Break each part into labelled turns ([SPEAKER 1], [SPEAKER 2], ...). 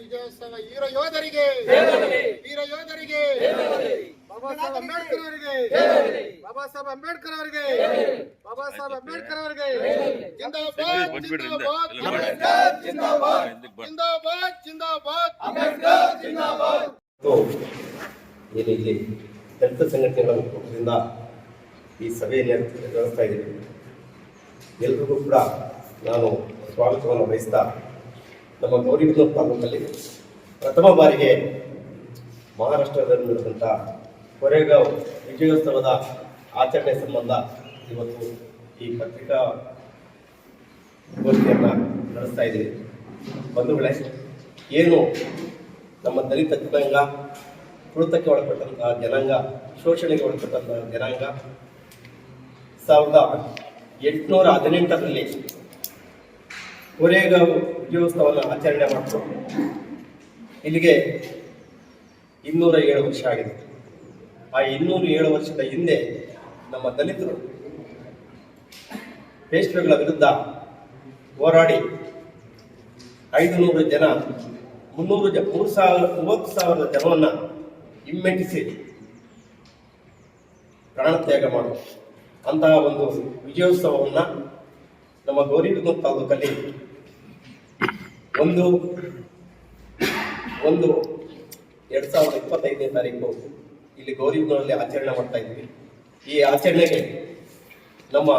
[SPEAKER 1] ವಿಜಯೋತ್ಸವ ವೀರ ಯೋಧರಿಗೆ ವೀರ ಯೋಧರಿಗೆ ಬಾಬಾ ಸಾಹೇಬ್ ಅಂಬೇಡ್ಕರ್ ಅವರಿಗೆ ಬಾಬಾ ಸಾಹೇಬ್ ಅಂಬೇಡ್ಕರ್ ಅವರಿಗೆ ಬಾಬಾ ಸಾಹೇಬ್ ಅಂಬೇಡ್ಕರ್ ಅವರಿಗೆ ಜಿಂದಾಬಾದ್ ಜಿಂದಾಬಾದ್ ಅಂಬೇಡ್ಕರ್ ಜಿಂದಾಬಾದ್. ಜಿಂದಾಬಾದ್. ಜಿಂದಾಬಾದ್ ಅಂಬೇಡ್ಕರ್ ಜಿಂದಾಬಾದ್.
[SPEAKER 2] ಮತ್ತು ಏನು ಇಲ್ಲಿ ದಲಿತ ಸಂಘಟನೆಗಳ ಮುಖಂಡರಿಂದ ಈ ಸಭೆಯನ್ನು ನಡೆಸ್ತಾ ಇದೆ ಎಲ್ರಿಗೂ ಕೂಡ ನಾನು ಸ್ವಾಗತವನ್ನು ವಹಿಸ್ತಾ ನಮ್ಮ ಗೌರಿಬಿದನೂರು ತಾಲೂಕಲ್ಲಿ ಪ್ರಥಮ ಬಾರಿಗೆ ಮಹಾರಾಷ್ಟ್ರದಲ್ಲಿ ಕೊರೆಗಾಂವ್ ವಿಜಯೋತ್ಸವದ ಆಚರಣೆ ಸಂಬಂಧ ಇವತ್ತು ಈ ಪತ್ರಿಕಾ ಗೋಷ್ಠಿಯನ್ನು ನಡೆಸ್ತಾ ಇದ್ದೀವಿ. ಬಂಧುಗಳೇ ಏನು ನಮ್ಮ ದಲಿತ ಜನಾಂಗ ತುಳಿತಕ್ಕೆ ಒಳಪಟ್ಟಂತಹ ಜನಾಂಗ, ಶೋಷಣೆಗೆ ಒಳಪಟ್ಟಂತಹ ಜನಾಂಗ, ಸಾವಿರದ ಎಂಟುನೂರ ಹದಿನೆಂಟರಲ್ಲಿ ಕೊರೆಗಾಂವ್ ವಿಜಯೋತ್ಸವವನ್ನು ಆಚರಣೆ ಮಾಡಿತು. ಇಲ್ಲಿಗೆ ಇನ್ನೂರ ಏಳು ವರ್ಷ ಆಗಿದೆ. ಆ ಇನ್ನೂರ ಏಳು ವರ್ಷದ ಹಿಂದೆ ನಮ್ಮ ದಲಿತರು ಪೇಶ್ವೆಗಳ ವಿರುದ್ಧ ಹೋರಾಡಿ ಐದು ನೂರು ಜನ, ಮುನ್ನೂರು ಜ, ಮೂರು ಸಾವಿರ, ಮೂವತ್ತು ಸಾವಿರದ ಜನವನ್ನು ಹಿಮ್ಮೆಟ್ಟಿಸಿ ಪ್ರಾಣತ್ಯಾಗ ಮಾಡುವ ಅಂತಹ ಒಂದು ವಿಜಯೋತ್ಸವವನ್ನು ನಮ್ಮ ಗೌರಿಬಿದನೂರು ತಾಲೂಕಲ್ಲಿ ಒಂದು ಒಂದು ಎರಡು ಸಾವಿರದ ಇಪ್ಪತ್ತೈದನೇ ತಾರೀಕು ಇಲ್ಲಿ ಗೌರಿಬಿದನೂರಲ್ಲಿ ಆಚರಣೆ ಮಾಡ್ತಾ ಇದ್ವಿ. ಈ ಆಚರಣೆಗೆ ನಮ್ಮ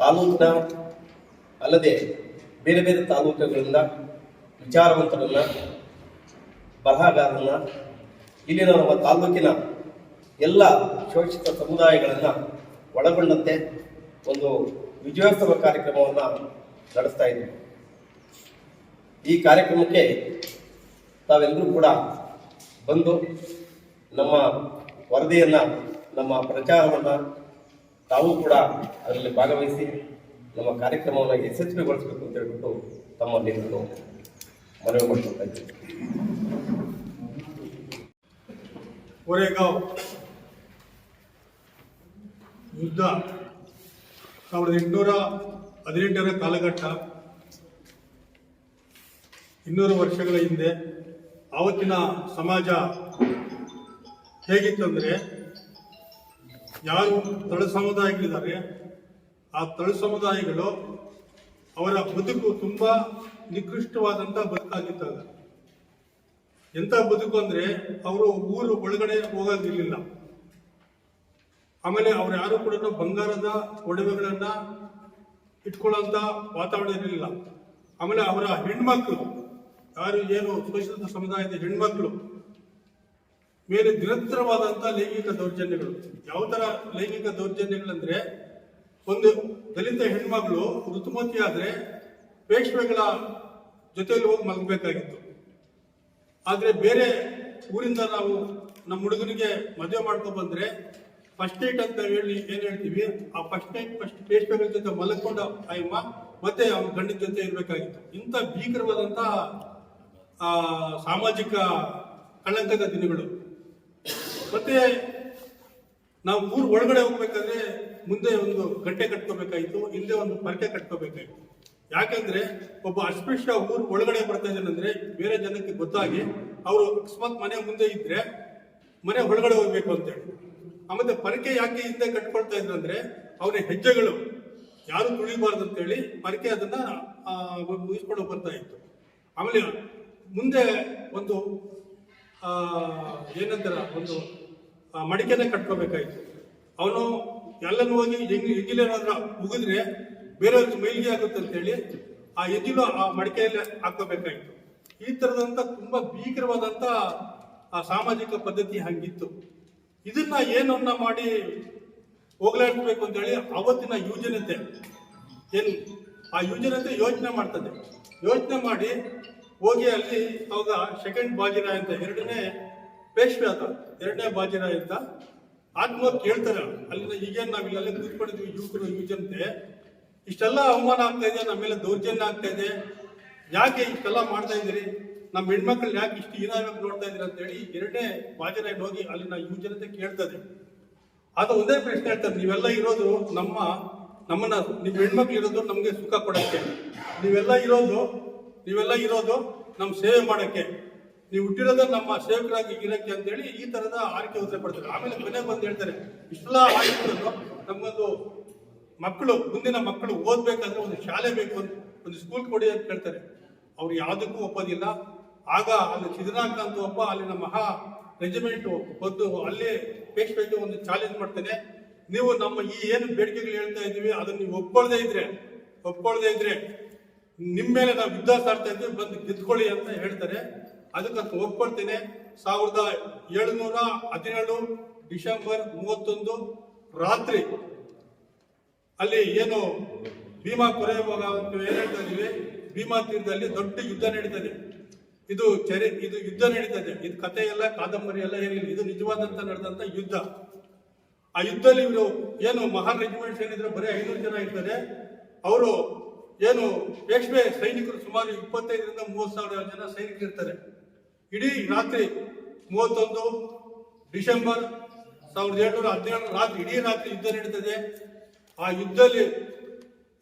[SPEAKER 2] ತಾಲೂಕಿನ ಅಲ್ಲದೆ ಬೇರೆ ಬೇರೆ ತಾಲೂಕುಗಳಿಂದ ವಿಚಾರವಂತರನ್ನ, ಬರಹಗಾರರನ್ನ, ಇಲ್ಲಿನ ನಮ್ಮ ತಾಲೂಕಿನ ಎಲ್ಲ ಶೋಷಿತ ಸಮುದಾಯಗಳನ್ನ ಒಳಗೊಂಡಂತೆ ಒಂದು ವಿಜಯೋತ್ಸವ ಕಾರ್ಯಕ್ರಮವನ್ನು ನಡೆಸ್ತಾ ಇದ್ವಿ. ಈ ಕಾರ್ಯಕ್ರಮಕ್ಕೆ ತಾವೆಲ್ಲರೂ ಕೂಡ ಬಂದು ನಮ್ಮ ವರದಿಯನ್ನು, ನಮ್ಮ ಪ್ರಚಾರವನ್ನು ತಾವು ಕೂಡ ಅದರಲ್ಲಿ ಭಾಗವಹಿಸಿ ನಮ್ಮ ಕಾರ್ಯಕ್ರಮವನ್ನು ಯಶಸ್ವಿಗೊಳಿಸಬೇಕು ಅಂತ ಹೇಳ್ಬಿಟ್ಟು ತಮ್ಮಲ್ಲಿ ನಾನು ಮನವಿ ಮಾಡ್ಕೊಳ್ತಾ ಇದ್ದೀನಿ.
[SPEAKER 3] ಯುದ್ಧ ಸಾವಿರದ ಎಂಟುನೂರ ಹದಿನೆಂಟರ ಕಾಲಘಟ್ಟ ಇನ್ನೂರು ವರ್ಷಗಳ ಹಿಂದೆ ಆವತ್ತಿನ ಸಮಾಜ ಹೇಗಿತ್ತಂದರೆ ಯಾರು ತಳ ಸಮುದಾಯಗಳಿದ್ದಾರೆ, ಆ ತಳ ಸಮುದಾಯಗಳು ಅವರ ಬದುಕು ತುಂಬ ನಿಕೃಷ್ಟವಾದಂಥ ಬದುಕಾಗಿತ್ತು ಎಂಥ ಬದುಕು ಅಂದರೆ ಅವರು ಊರು ಒಳಗಡೆ ಹೋಗೋದಿರಲಿಲ್ಲ. ಆಮೇಲೆ ಅವ್ರು ಯಾರು ಕೂಡ ಬಂಗಾರದ ಒಡವೆಗಳನ್ನು ಇಟ್ಕೊಳ್ಳೋಂಥ ವಾತಾವರಣ ಇರಲಿಲ್ಲ. ಆಮೇಲೆ ಅವರ ಹೆಣ್ಮಕ್ಳು ಯಾರು ಏನು ಶೋಷಿತ ಸಮುದಾಯದ ಹೆಣ್ಮಕ್ಳು ಮೇಲೆ ನಿರಂತರವಾದಂಥ ಲೈಂಗಿಕ ದೌರ್ಜನ್ಯಗಳು. ಯಾವ ತರ ಲೈಂಗಿಕ ದೌರ್ಜನ್ಯಗಳಂದ್ರೆ ಒಂದು ದಲಿತ ಹೆಣ್ಮಗಳು ಋತುಮತಿ ಆದ್ರೆ ಪೇಶ್ವೆಗಳ ಜೊತೆಯಲ್ಲಿ ಹೋಗಿ ಮಲಗಬೇಕಾಗಿತ್ತು. ಆದ್ರೆ ಬೇರೆ ಊರಿಂದ ನಾವು ನಮ್ಮ ಹುಡುಗನಿಗೆ ಮದುವೆ ಮಾಡ್ಕೊಂಡು ಬಂದ್ರೆ ಫಸ್ಟ್ ನೈಟ್ ಅಂತ ಹೇಳಿ ಏನ್ ಹೇಳ್ತೀವಿ? ಆ ಫಸ್ಟ್ ನೈಟ್ ಫಸ್ಟ್ ಪೇಶ್ವೆಗಳ ಜೊತೆ ಮಲಗಿಕೊಂಡ ಅಯ್ಯಮ್ಮ ಮತ್ತೆ ಅವ್ನ ಗಂಡಿನ ಜೊತೆ ಇರಬೇಕಾಗಿತ್ತು. ಇಂಥ ಭೀಕರವಾದಂತ ಆ ಸಾಮಾಜಿಕ ಕಳಂಕದ ದಿನಗಳು. ಮತ್ತೆ ನಾವು ಊರ್ ಒಳಗಡೆ ಹೋಗ್ಬೇಕಾದ್ರೆ ಮುಂದೆ ಒಂದು ಗಂಟೆ ಕಟ್ಕೋಬೇಕಾಯ್ತು ಹಿಂದೆ ಒಂದು ಪರಕೆ ಕಟ್ಕೋಬೇಕಾಯ್ತು. ಯಾಕಂದ್ರೆ ಒಬ್ಬ ಅಸ್ಪೃಶ್ಯ ಊರು ಒಳಗಡೆ ಬರ್ತಾ ಇದ್ದಾನಂದ್ರೆ ಬೇರೆ ಜನಕ್ಕೆ ಗೊತ್ತಾಗಿ ಅವರು ಅಕಸ್ಮಾತ್ ಮನೆ ಮುಂದೆ ಇದ್ರೆ ಮನೆ ಒಳಗಡೆ ಹೋಗ್ಬೇಕು ಅಂತೇಳಿ ಆಮೇಲೆ ಪರಕೆ ಯಾಕೆ ಹಿಂದೆ ಕಟ್ಕೊಳ್ತಾ ಇದ್ರಂದ್ರೆ ಅವನ ಹೆಜ್ಜೆಗಳು. ಯಾರು ತುಳಿಬಾರ್ದು ಅಂತೇಳಿ ಪರಕೆ ಅದನ್ನ ಆ, ಮುಗಿಸ್ಕೊಂಡು ಬರ್ತಾ ಇತ್ತು. ಆಮೇಲೆ ಮುಂದೆ ಒಂದು ಏನಂತಾರ, ಒಂದು ಮಡಿಕೆನೆ ಕಟ್ಕೋಬೇಕಾಯ್ತು. ಅವನು ಎಲ್ಲನೂ ಹೋಗಿ ಹೆಂಗ್ ಹೆಜ್ಜಿಲೇನಾದ್ರ ಮುಗಿದ್ರೆ ಬೇರೆಯವ್ರಿಗೆ ಮೈಲಿಗೆ ಆಗುತ್ತೆ ಅಂತೇಳಿ ಆ ಎಜ್ಜಿಲು ಆ ಮಡಿಕೆಯಲ್ಲಿ ಹಾಕೋಬೇಕಾಯ್ತು ಈ ತರದಂತ ತುಂಬಾ ಭೀಕರವಾದಂತ, ಆ ಸಾಮಾಜಿಕ ಪದ್ಧತಿ ಹಂಗಿತ್ತು. ಇದನ್ನ ಏನನ್ನ ಮಾಡಿ ಹೋಗ್ಲಾಡ್ಬೇಕು ಅಂತೇಳಿ ಅವತ್ತಿನ ಯುವಜನತೆ ಏನು, ಆ ಯುವಜನತೆ ಯೋಚನೆ ಮಾಡ್ತದೆ. ಯೋಚನೆ ಮಾಡಿ ಹೋಗಿ ಅಲ್ಲಿ ಅವಾಗ ಸೆಕೆಂಡ್ ಬಾಜಿನ ಅಂತ, ಎರಡನೇ ಪೇಶ್ವೆ ಆತ ಎರಡನೇ ಬಾಜಿನ ಅಂತ ಆತ್ಮ ಕೇಳ್ತಾರೆ ಅಲ್ಲಿನ ಈಗೇನು ನಾವು ಅಲ್ಲೇ ಕೂತ್ಕೊಂಡಿದ್ವಿ, ಯುವಕರು, ಯುವಜನತೆ. ಇಷ್ಟೆಲ್ಲ ಅವಮಾನ ಆಗ್ತಾ ಇದೆ, ನಮ್ಮ ಮೇಲೆ ದೌರ್ಜನ್ಯ ಆಗ್ತಾ ಇದೆ. ಯಾಕೆ ಇಷ್ಟೆಲ್ಲ ಮಾಡ್ತಾ ಇದ್ದೀರಿ? ನಮ್ಮ ಹೆಣ್ಮಕ್ಳು ಯಾಕೆ ಇಷ್ಟು ಹೀನಾಗಿ ನೋಡ್ತಾ ಇದ್ದೀರಿ ಅಂತೇಳಿ ಎರಡನೇ ಬಾಜಿರಾಯ್ ಹೋಗಿ ಅಲ್ಲಿನ ಯುವಜನತೆ ಕೇಳ್ತದೆ. ಅದು ಒಂದೇ ಪ್ರಶ್ನೆ ಹೇಳ್ತಾರೆ, ನೀವೆಲ್ಲ ಇರೋದು ನಮ್ಮ, ನಮ್ಮನ್ನ, ನಿಮ್ಮ ಹೆಣ್ಮಕ್ಳು ಇರೋದು ನಮಗೆ ಸುಖ ಕೊಡಕ್ಕೆ. ನೀವೆಲ್ಲ ಇರೋದು ನೀವೆಲ್ಲ ಇರೋದು ನಮ್ಮ ಸೇವೆ ಮಾಡಕ್ಕೆ. ನೀವು ಹುಟ್ಟಿರೋದ ನಮ್ಮ ಸೇವಕರಾಗಿ ಇರಕ್ಕೆ ಅಂತೇಳಿ ಈ ತರದ ಆರಕೆ ಉತ್ತರ ಪಡ್ತಾರೆ ಆಮೇಲೆ ಕೊನೆಗೆ ಬಂದು ಹೇಳ್ತಾರೆ, ಇಷ್ಟೆಲ್ಲ ಆಯ್ತು ನಮ್ಮದು ಮಕ್ಕಳು, ಮುಂದಿನ ಮಕ್ಕಳು ಓದಬೇಕಂದ್ರೆ ಒಂದು ಶಾಲೆ ಬೇಕು ಅಂತ, ಒಂದು ಸ್ಕೂಲ್ ಕೊಡಿ ಅಂತ ಕೇಳ್ತಾರೆ ಅವ್ರು ಯಾವುದಕ್ಕೂ ಒಪ್ಪೋದಿಲ್ಲ. ಆಗ ಅಲ್ಲಿ ಸಿದ್ದನಾಥ ಅಂತ ಒಬ್ಬ ಅಲ್ಲಿನ ಮಹಾ ರೆಜಿಮೆಂಟ್ ಅಲ್ಲಿ ಅಲ್ಲೇ ಪೇಶ್ವೆಗೆ ಒಂದು ಚಾಲೆಂಜ್ ಮಾಡ್ತೇನೆ. ನೀವು ನಮ್ಮ ಈ ಏನು ಬೇಡಿಕೆಗಳು ಹೇಳ್ತಾ ಇದ್ದೀವಿ, ಅದನ್ನ ನೀವು ಒಪ್ಕೊಳ್ದೇ ಇದ್ರೆ ಒಪ್ಕೊಳ್ದೇ ಇದ್ರೆ ನಿಮ್ಮ ಮೇಲೆ ನಾವು ಯುದ್ಧ ಸಾರ್ತಾ ಇದ್ದೀವಿ ಬಂದು ಗೆದ್ಕೊಳ್ಳಿ ಅಂತ ಹೇಳ್ತಾರೆ. ಅದಕ್ಕಂತ ಒಪ್ಕೊಳ್ತೇನೆ. ಸಾವಿರದ ಏಳುನೂರ ಹದಿನೇಳು ಡಿಸೆಂಬರ್ ಮೂವತ್ತೊಂದು ರಾತ್ರಿ ಅಲ್ಲಿ ಏನು ಭೀಮಾ ಕೊರೆಯುವಾಗ ಏನ್ ಹೇಳ್ತಾ ಇದೀವಿ ಭೀಮಾ ತೀರದಲ್ಲಿ ದೊಡ್ಡ ಯುದ್ಧ ನಡೀತದೆ. ಇದು ಚರಿ, ಇದು ಯುದ್ಧ ನಡೀತದೆ. ಇದು ಕಥೆ ಎಲ್ಲ, ಕಾದಂಬರಿ ಎಲ್ಲ ಏನಿಲ್ಲ. ಇದು ನಿಜವಾದಂತ ನಡೆದಂತ ಯುದ್ಧ. ಆ ಯುದ್ಧದಲ್ಲಿ ಇವರು ಏನು ಮಹಾನ್ ರೆಜಿಮೆಂಟ್ಸ್ ಏನಿದ್ರೆ ಬರೀ ಐನೂರು ಜನ ಇರ್ತಾರೆ. ಅವರು ಏನು ರೇಷ್ಮೆ ಸೈನಿಕರು ಸುಮಾರು ಇಪ್ಪತ್ತೈದರಿಂದ ಮೂವತ್ತು ಸಾವಿರ ಜನ ಸೈನಿಕರಿರ್ತಾರೆ ಇಡೀ ರಾತ್ರಿ ಮೂವತ್ತೊಂದು ಡಿಸೆಂಬರ್ ಸಾವಿರದ ಏಳ್ನೂರ ಹದಿನೇಳು ರಾತ್ರಿ, ಇಡೀ ರಾತ್ರಿ ಯುದ್ಧ ನಡೀತದೆ. ಆ ಯುದ್ಧದಲ್ಲಿ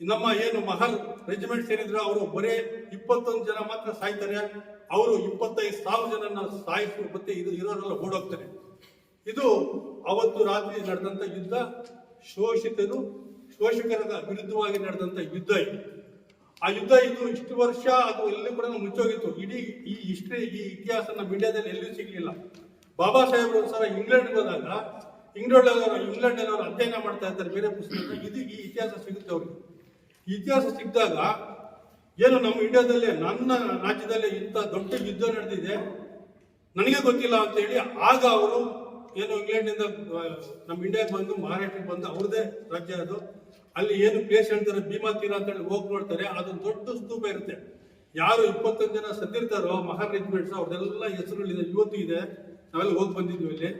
[SPEAKER 3] ನಮ್ಮ ಏನು ಮಹಲ್ ರೆಜಿಮೆಂಟ್ ಏನಿದ್ರು ಅವರು ಬರೇ ಇಪ್ಪತ್ತೊಂದು ಜನ ಮಾತ್ರ ಸಾಯ್ತಾರೆ. ಅವರು ಇಪ್ಪತ್ತೈದು ಸಾವಿರ ಜನನ ಸಾಯಿಸಿ ಮತ್ತೆ ಇದು ಇರೋರೆಲ್ಲ ಓಡೋಗ್ತಾರೆ. ಇದು ಅವತ್ತು ರಾತ್ರಿ ನಡೆದಂತ ಯುದ್ಧ ಶೋಷಿತರು ಶೋಷಕರ ವಿರುದ್ಧವಾಗಿ ನಡೆದಂತ ಯುದ್ಧ ಇದು. ಆ ಯುದ್ಧ ಇದು ಇಷ್ಟು ವರ್ಷ ಅದು ಎಲ್ಲೂ ಕೂಡ ಮುಚ್ಚೋಗಿತ್ತು. ಇಡೀ ಈ ಹಿಸ್ಟ್ರಿ, ಈ ಇತಿಹಾಸ ನಮ್ಮ ಇಂಡಿಯಾದಲ್ಲಿ ಎಲ್ಲೂ ಸಿಗಲಿಲ್ಲ. ಬಾಬಾ ಸಾಹೇಬ್ ಒಂದ್ಸಲ ಇಂಗ್ಲೆಂಡ್ಗೆ ಹೋದಾಗ ಇಂಗ್ಲೆಂಡ್ ಇಂಗ್ಲೆಂಡ್ ಅವರು ಅಧ್ಯಯನ ಮಾಡ್ತಾ ಇರ್ತಾರೆ ಬೇರೆ ಪುಸ್ತಕ ಇದು ಈ ಇತಿಹಾಸ ಸಿಗುತ್ತೆ ಅವ್ರಿಗೆ. ಇತಿಹಾಸ ಸಿಕ್ಕಿದಾಗ, ಏನು ನಮ್ಮ ಇಂಡಿಯಾದಲ್ಲೇ, ನನ್ನ ರಾಜ್ಯದಲ್ಲೇ ಇಂಥ ದೊಡ್ಡ ಯುದ್ಧ ನಡೆದಿದೆ? ನನಗೆ ಗೊತ್ತಿಲ್ಲ ಅಂತ ಹೇಳಿ ಆಗ ಅವರು ಏನು ಇಂಗ್ಲೆಂಡಿಂದ ನಮ್ಮ ಇಂಡಿಯಾಗೆ ಬಂದು, ಮಹಾರಾಷ್ಟ್ರಕ್ಕೆ ಬಂದು ಅವ್ರದೇ ರಾಜ್ಯ ಅದು. ಅಲ್ಲಿ ಏನು ಪ್ಲೇಸ್ ಹೇಳ್ತಾರೆ, ಭೀಮಾ ತೀರ ಅಂತ ಹೇಳಿ ಹೋಗಿ ನೋಡ್ತಾರೆ, ಅದು ದೊಡ್ಡ ಸ್ತೂಪ ಇರುತ್ತೆ. ಯಾರು ಇಪ್ಪತ್ತೊಂದು ಜನ ಸತ್ತಿರ್ತಾರೋ, ಮಹಾನ್ ರೆಜಿಮೆಂಟ್ಸ್ ಅವ್ರದೆಲ್ಲ ಹೆಸರುಗಳಿದೆ ಇವತ್ತು ಇದೆ. ನಾವೆಲ್ಲ ಹೋಗಿ ಬಂದಿದ್ವಿ ಇಲ್ಲಿ.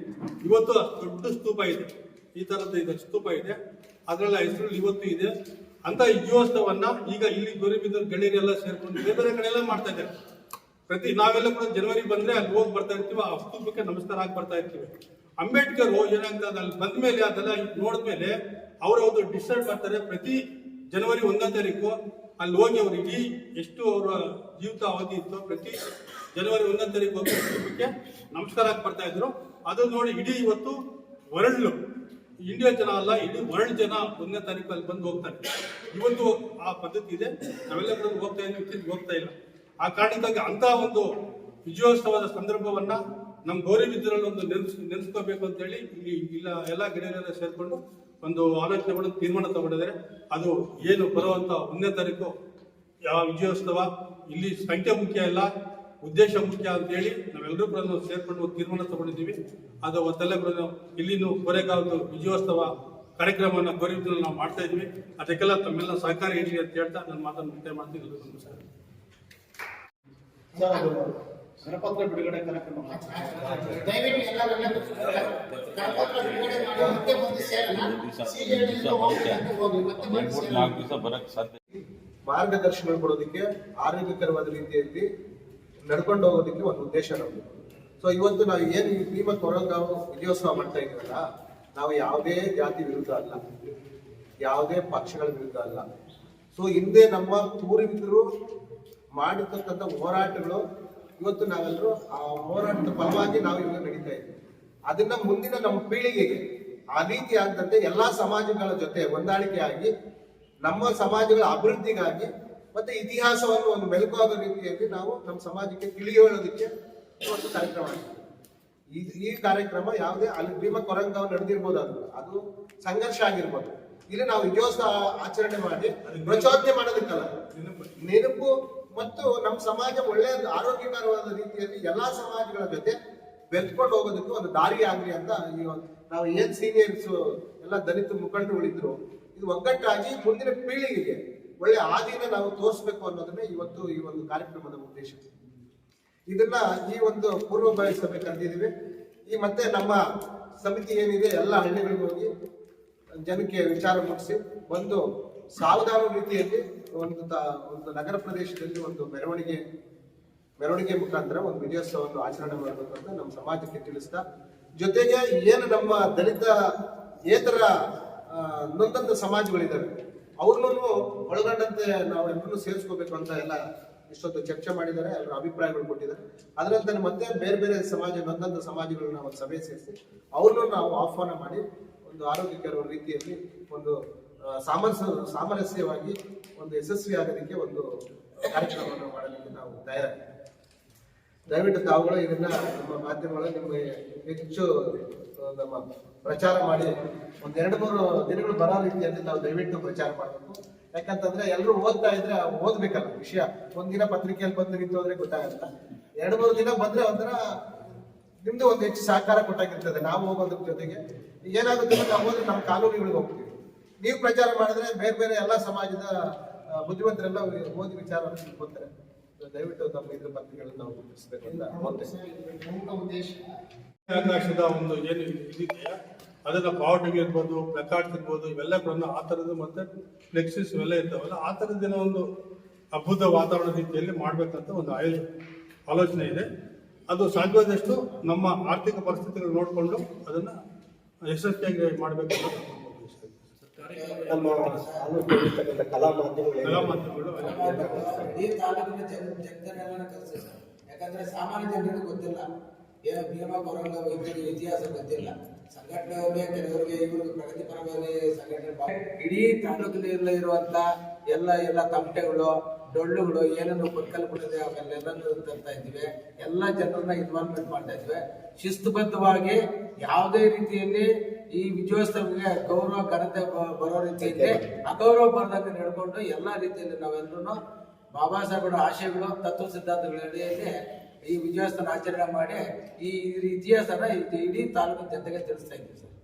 [SPEAKER 3] ಇವತ್ತು ದೊಡ್ಡ ಸ್ತೂಪ ಇದೆ. ಈ ತರದ ಇದೆ, ಸ್ತೂಪ ಇದೆ. ಅದರಲ್ಲ ಹೆಸರುಗಳು ಇವತ್ತು ಇದೆ. ಅಂತ ಈ ಜೀವೋತ್ಸವನ್ನ ಈಗ ಇಲ್ಲಿ ಗೌರಿಬಿದ್ದೂರು ಗೆಳೆಯರೆಲ್ಲ ಸೇರ್ಕೊಂಡು ಬೇರೆ ಬೇರೆ ಕಡೆ ಎಲ್ಲ ಮಾಡ್ತಾ ಇದ್ದಾರೆ. ಪ್ರತಿ ನಾವೆಲ್ಲ ಕೂಡ ಜನವರಿ ಬಂದ್ರೆ ಅಲ್ಲಿ ಹೋಗಿ ಬರ್ತಾ ಇರ್ತೀವಿ, ಆ ಸ್ತೂಪಕ್ಕೆ ನಮಸ್ಕಾರ ಆಗಿ ಬರ್ತಾ ಇರ್ತೀವಿ. ಅಂಬೇಡ್ಕರ್ ಏನಾಗ್ತದೆ, ಅಲ್ಲಿ ಬಂದ ಮೇಲೆ ಅದೆಲ್ಲ ನೋಡಿದ್ಮೇಲೆ ಅವರು ಒಂದು ಡಿಸೈಡ್ ಮಾಡ್ತಾರೆ. ಪ್ರತಿ ಜನವರಿ ಒಂದನೇ ತಾರೀಕು ಅಲ್ಲಿ ಹೋಗಿ ಅವರು ಇಡೀ ಎಷ್ಟು ಅವರ ಜೀವಿತ ಅವಧಿ ಇತ್ತು ಪ್ರತಿ ಜನವರಿ ಒಂದನೇ ತಾರೀಕು ಹೋಗಿ ನಮಸ್ಕಾರಕ್ಕೆ ನಮಸ್ಕಾರ ಬರ್ತಾ ಇದ್ರು. ಅದು ನೋಡಿ ಇಡೀ ಇವತ್ತು ವರ್ಲ್ಡ್ ಇಂಡಿಯಾ ಜನ ಅಲ್ಲ, ಇಡೀ ವರ್ಲ್ಡ್ ಜನ ಒಂದನೇ ತಾರೀಕು ಅಲ್ಲಿ ಬಂದು ಹೋಗ್ತಾರೆ. ಇವತ್ತು ಆ ಪದ್ಧತಿ ಇದೆ. ನಾವೆಲ್ಲ ಹೋಗ್ತಾ ಇದ್ದೀವಿ ಹೋಗ್ತಾ ಇಲ್ಲ. ಆ ಕಾರಣಕ್ಕಾಗಿ ಅಂತ ಒಂದು ವಿಜಯೋತ್ಸವದ ಸಂದರ್ಭವನ್ನ ನಮ್ಮ ಗೌರಿಬಿದ್ದರಲ್ಲಿ ಒಂದು ನೆನ್ಸ್ ನೆನೆಸ್ಕೋಬೇಕು ಅಂತ ಹೇಳಿ ಇಲ್ಲಿ ಇಲ್ಲ ಎಲ್ಲ ಗೆಳೆಯರೆಲ್ಲ ಸೇರಿಕೊಂಡು ಒಂದು ಆಲೋಚನೆ ಮಾಡಿ ತೀರ್ಮಾನ ತಗೊಂಡಿದ್ದಾರೆ. ಅದು ಏನು ಬರುವಂಥ ಒಂದನೇ ತಾರೀಕು ಯಾವ ವಿಜಯೋತ್ಸವ? ಇಲ್ಲಿ ಸಂಖ್ಯೆ ಮುಖ್ಯ ಇಲ್ಲ ಉದ್ದೇಶ ಮುಖ್ಯ ಅಂತ ಹೇಳಿ ನಾವೆಲ್ಲರೂ ಕೂಡ ಸೇರ್ಕೊಂಡು ತೀರ್ಮಾನ ತಗೊಂಡಿದ್ದೀವಿ. ಅದು ಅವತ್ತೆಲ್ಲ ಕೂಡ ಇಲ್ಲಿನೂ ಕೋರೆಗಾವದು ವಿಜಯೋತ್ಸವ ಕಾರ್ಯಕ್ರಮವನ್ನು ಗೌರಿಬಿದ್ದಲ್ಲಿ ನಾವು ಮಾಡ್ತಾ ಇದ್ವಿ ಅದಕ್ಕೆಲ್ಲ ತಮ್ಮೆಲ್ಲ ಸಹಕಾರ ಇರಲಿ ಅಂತ ಹೇಳ್ತಾ ನನ್ನ ಮಾತನ್ನು ಮುಕ್ತಾಯ ಮಾಡ್ತೀನಿ.
[SPEAKER 1] ಸರ್, ಕರಪತ್ರ ಬಿಡುಗಡೆ ಕಾರ್ಯಕ್ರಮ.
[SPEAKER 4] ದಯವಿಟ್ಟು ಎಲ್ಲ ನನ್ನ ಕರಪತ್ರ ಬಿಡುಗಡೆ ಮಾಡಿ ಮತ್ತೆ ಬಂದು ಸೇರೋಣ CJD ಇಂದ ಹೋಗಿ ಮತ್ತೆ ಹೋಗಿ ಮತ್ತೆ ಬಂದು ಸೇರೋಣ.
[SPEAKER 5] ನಾಲ್ಕು ದಿವಸ ಬರಕ್ ಸಾಧ್ಯ
[SPEAKER 6] ಮಾರ್ಗದರ್ಶನ ಕೊಡೋದಕ್ಕೆ ಆರೋಗ್ಯಕರವಾದ ರೀತಿಯಲ್ಲಿ ನಡ್ಕೊಂಡು ಹೋಗೋದಕ್ಕೆ ಒಂದು ಉದ್ದೇಶ ನಮ್ದು. ಸೊ ಇವತ್ತು ನಾವು ಏನು ಈ ಭೀಮ ನಾವು ವಿಜಯೋತ್ಸವ ಮಾಡ್ತಾ ಇದ್ದೀವಲ್ಲ ನಾವು ಯಾವುದೇ ಜಾತಿ ವಿರುದ್ಧ ಅಲ್ಲ. ಯಾವುದೇ ಪಕ್ಷಗಳ ವಿರುದ್ಧ ಅಲ್ಲ. ಸೊ ಹಿಂದೆ ನಮ್ಮ ಪೂರ್ವಿಕರು ಮಾಡಿರ್ತಕ್ಕಂಥ ಹೋರಾಟಗಳು ಇವತ್ತು ನಾವೆಲ್ಲರೂ ಆ ಹೋರಾಟದ ಫಲವಾಗಿ ನಾವು ಇವಾಗ ನಡೀತಾ ಇದ್ದೀವಿ. ಅದನ್ನ ಮುಂದಿನ ನಮ್ಮ ಪೀಳಿಗೆಗೆ ಆ ರೀತಿ ಆದಂತೆ ಎಲ್ಲಾ ಸಮಾಜಗಳ ಜೊತೆ ಹೊಂದಾಣಿಕೆ ಆಗಿ ನಮ್ಮ ಸಮಾಜಗಳ ಅಭಿವೃದ್ಧಿಗಾಗಿ ಮತ್ತೆ ಇತಿಹಾಸವನ್ನು ಒಂದು ಮೆಲುಕಾದ ರೀತಿಯಲ್ಲಿ ನಾವು ನಮ್ಮ ಸಮಾಜಕ್ಕೆ ತಿಳಿಯೋಳೋದಕ್ಕೆ ಒಂದು ಕಾರ್ಯಕ್ರಮ ಆಗಿದೆ. ಈ ಈ ಕಾರ್ಯಕ್ರಮ ಯಾವುದೇ ಅಲ್ಲಿ ಭೀಮ ಕೊರಂಗಾವ್ ನಡೆದಿರ್ಬೋದು ಅದು ಅದು ಸಂಘರ್ಷ ಆಗಿರ್ಬೋದು. ಇಲ್ಲಿ ನಾವು ವಿಜಯೋತ್ಸವ ಆಚರಣೆ ಮಾಡಿ ಪ್ರಚೋದನೆ ಮಾಡೋದಕ್ಕಲ್ಲ. ನೆನಪು ಮತ್ತು ನಮ್ಮ ಸಮಾಜ ಒಳ್ಳೆಯ ಆರೋಗ್ಯಕರವಾದ ರೀತಿಯಲ್ಲಿ ಎಲ್ಲಾ ಸಮಾಜಗಳ ಜೊತೆ ಬೆರೆತ್ಕೊಂಡು ಹೋಗೋದಕ್ಕೆ ಒಂದು ದಾರಿ ಆಗಲಿ ಅಂತ ಈ ನಾವು ಏನ್ ಸೀನಿಯರ್ಸ್ ಎಲ್ಲ ದಲಿತ ಮುಖಂಡರುಗಳಿದ್ರು, ಇದು ಒಗ್ಗಟ್ಟಾಗಿ ಮುಂದಿನ ಪೀಳಿಗೆಗೆ ಒಳ್ಳೆ ಆದಿನ ನಾವು ತೋರಿಸ್ಬೇಕು ಅನ್ನೋದನ್ನೇ ಇವತ್ತು ಈ ಒಂದು ಕಾರ್ಯಕ್ರಮದ ಉದ್ದೇಶ. ಇದನ್ನ ಈ ಒಂದು ಪೂರ್ವಭಾವಿಸಬೇಕಂತಿದ್ದೀವಿ ಈ ಮತ್ತೆ ನಮ್ಮ ಸಮಿತಿ ಏನಿದೆ, ಎಲ್ಲ ಹಳ್ಳಿಗಳಿಗೆ ಹೋಗಿ ಜನಕ್ಕೆ ವಿಚಾರ ಮುಗಿಸಿ ಒಂದು ಸಾವಧಾನ ರೀತಿಯಲ್ಲಿ ಒಂದು ಒಂದು ನಗರ ಪ್ರದೇಶದಲ್ಲಿ ಒಂದು ಮೆರವಣಿಗೆ ಮೆರವಣಿಗೆ ಮುಖಾಂತರ ಒಂದು ವಿಜಯೋತ್ಸವವನ್ನು ಆಚರಣೆ ಮಾಡಬೇಕು ಅಂತ ನಮ್ಮ ಸಮಾಜಕ್ಕೆ ತಿಳಿಸ್ತಾ, ಜೊತೆಗೆ ಏನು ನಮ್ಮ ದಲಿತ ಏತರ ನೊಂದಂತ ಸಮಾಜಗಳಿದ್ದಾವೆ ಅವ್ರನ್ನೂ ಒಳಗೊಂಡಂತೆ ನಾವು ಎಲ್ಲರೂ ಸೇರಿಸ್ಕೋಬೇಕು ಅಂತ ಎಲ್ಲ ಇಷ್ಟೊತ್ತು ಚರ್ಚೆ ಮಾಡಿದ್ದಾರೆ, ಎಲ್ಲರ ಅಭಿಪ್ರಾಯಗಳು ಕೊಟ್ಟಿದ್ದಾರೆ. ಅದರಂತೆ ಮತ್ತೆ ಬೇರೆ ಬೇರೆ ಸಮಾಜ, ನೊಂದಂತ ಸಮಾಜಗಳನ್ನ ಒಂದು ಸಭೆ ಸೇರಿಸಿ, ಅವ್ರನ್ನೂ ನಾವು ಆಹ್ವಾನ ಮಾಡಿ ಒಂದು ಆರೋಗ್ಯಕರ ರೀತಿಯಲ್ಲಿ ಒಂದು ಸಾಮರಸ್ಯ ಸಾಮರಸ್ಯವಾಗಿ ಒಂದು ಯಶಸ್ವಿ ಆಗೋದಕ್ಕೆ ಒಂದು ಕಾರ್ಯಕ್ರಮವನ್ನು ಮಾಡಲಿಕ್ಕೆ ನಾವು ತಯಾರಾಗಿದ್ದೇವೆ ದಯವಿಟ್ಟು ತಾವುಗಳು ಇದನ್ನ ನಮ್ಮ ಮಾಧ್ಯಮಗಳು ನಿಮಗೆ ಹೆಚ್ಚು ನಮ್ಮ ಪ್ರಚಾರ ಮಾಡಿ, ಒಂದು ಎರಡು ಮೂರು ದಿನಗಳು ಬರೋ ರೀತಿಯಲ್ಲಿ ನಾವು ದಯವಿಟ್ಟು ಪ್ರಚಾರ ಮಾಡಬೇಕು. ಯಾಕಂತಂದ್ರೆ ಎಲ್ಲರೂ ಓದ್ತಾ ಇದ್ರೆ ಓದ್ಬೇಕಲ್ಲ ವಿಷಯ. ಒಂದಿನ ಪತ್ರಿಕೆಯಲ್ಲಿ ಬಂದು ನಿಂತು ಹೋದ್ರೆ ಗೊತ್ತಾಗಲ್ಲ. ಎರಡು ಮೂರು ದಿನ ಬಂದ್ರೆ ಒಂಥರ ನಿಮ್ದು ಒಂದು ಹೆಚ್ಚು ಸಹಕಾರ ಕೊಟ್ಟಾಗಿರ್ತದೆ ನಾವು ಹೋಗೋದ್ರ ಜೊತೆಗೆ ಏನಾಗುತ್ತೆ ಅಂದ್ರೆ ನಾವು ಹೋದ್ರೆ ನಮ್ಮ ಕಾನೂನುಗಳಿಗೆ ಹೋಗ್ತೀವಿ. ನೀವು ಪ್ರಚಾರ ಮಾಡಿದ್ರೆ ಬೇರೆ ಬೇರೆ ಎಲ್ಲ ಸಮಾಜದ ಬುದ್ಧಿವಂತರೆಲ್ಲ ಓದಿ ವಿಚಾರ ತಿಳ್ಕೊತಾರೆ. ದಯವಿಟ್ಟು ತಮ್ಮ ಇದ್ರ ಪತ್ರಿಕೆಗಳನ್ನು ನಾವು ಗುರುತಿಸಬೇಕು ಅಂತ
[SPEAKER 4] ಉದ್ದೇಶ.
[SPEAKER 3] ಆಕಾಶದ ಒಂದು ಏನು ಇದೆಯಾ ಅದರ ಇರ್ಬೋದು ಪ್ಲಕಾರ್ಡ್ಸ್ ಇರ್ಬೋದು ಇವೆಲ್ಲ ಕೂಡ ಆ ಥರದ್ದು ಮತ್ತೆ ಫ್ಲೆಕ್ಸಿಸ್ ಇವೆಲ್ಲ ಇರ್ತಾವಲ್ಲ ಆ ಥರದ್ದಿನ ಒಂದು ಅದ್ಭುತ ವಾತಾವರಣ ರೀತಿಯಲ್ಲಿ ಮಾಡಬೇಕಂತ ಒಂದು ಆಯೋಜನೆ ಆಲೋಚನೆ ಇದೆ. ಅದು ಸಾಧ್ಯವಾದಷ್ಟು ನಮ್ಮ ಆರ್ಥಿಕ ಪರಿಸ್ಥಿತಿಗಳು ನೋಡಿಕೊಂಡು ಅದನ್ನ ಯಶಸ್ವಿಯಾಗಿ ಮಾಡಬೇಕು ನಮ್ಮ
[SPEAKER 2] ತಾಲೂಕಿನಲ್ಲಿರ್ತಕ್ಕಂಥ ಕಲಾ ಮಾಧ್ಯಮಗಳು
[SPEAKER 3] ಕಲಾ ಮಾಧ್ಯಮಗಳು
[SPEAKER 5] ಈ ತಾಲೂಕಿನ ಜನ ಜನತೆನೆಲ್ಲ ಕಲಿಸಿ ಸರ್. ಯಾಕಂದ್ರೆ ಸಾಮಾನ್ಯ ಜನರಿಗೆ ಗೊತ್ತಿಲ್ಲ. ಏನು ಭೀಮಾ ಕೊರಂಗ ವೈದ್ಯರಿಗೆ ಇತಿಹಾಸ ಗೊತ್ತಿಲ್ಲ. ಸಂಘಟನೆಯವರಿಗೆ ಕೆಲವರಿಗೆ ಇವ್ರಿಗೆ ಪ್ರಗತಿಪರವಾಗಿ ಸಂಘಟನೆ ಇಡೀ ತಾಲೂಕಿನಲ್ಲಿ ಇರುವಂತ ಎಲ್ಲ ಎಲ್ಲ ತಮಟೆಗಳು ಡೊಳ್ಳುಗಳು ಏನೇನು ಪರಿಕಲ್ಪನೆ ಅವೆಲ್ಲನೂ ತರ್ತಾ ಇದ್ವಿ ಎಲ್ಲ ಜನರನ್ನ ಇನ್ವಾಲ್ವ್ಮೆಂಟ್ ಮಾಡ್ತಾ ಇದ್ವಿ ಶಿಸ್ತುಬದ್ಧವಾಗಿ ಯಾವುದೇ ರೀತಿಯಲ್ಲಿ ಈ ವಿಜಯೋತ್ಸವಕ್ಕೆ ಗೌರವ, ಘನತೆ ಬರೋ ರೀತಿಯಲ್ಲಿ ಅಗೌರವ ಬರದಂಗೆ ನಡ್ಕೊಂಡು ಎಲ್ಲ ರೀತಿಯಲ್ಲಿ ನಾವೆಲ್ಲರೂ ಬಾಬಾ ಸಾಹೇಬರ ಆಶಯಗಳು, ತತ್ವ ಸಿದ್ಧಾಂತಗಳ ಅಡಿಯಲ್ಲಿ ಈ ವಿಜಯೋತ್ಸವ ಆಚರಣೆ ಮಾಡಿ ಈ ಇತಿಹಾಸನ ಇಡೀ ತಾಲೂಕಿನ ಜನತೆಗೆ ತಿಳಿಸ್ತಾ ಇದ್ದೀವಿ ಸರ್.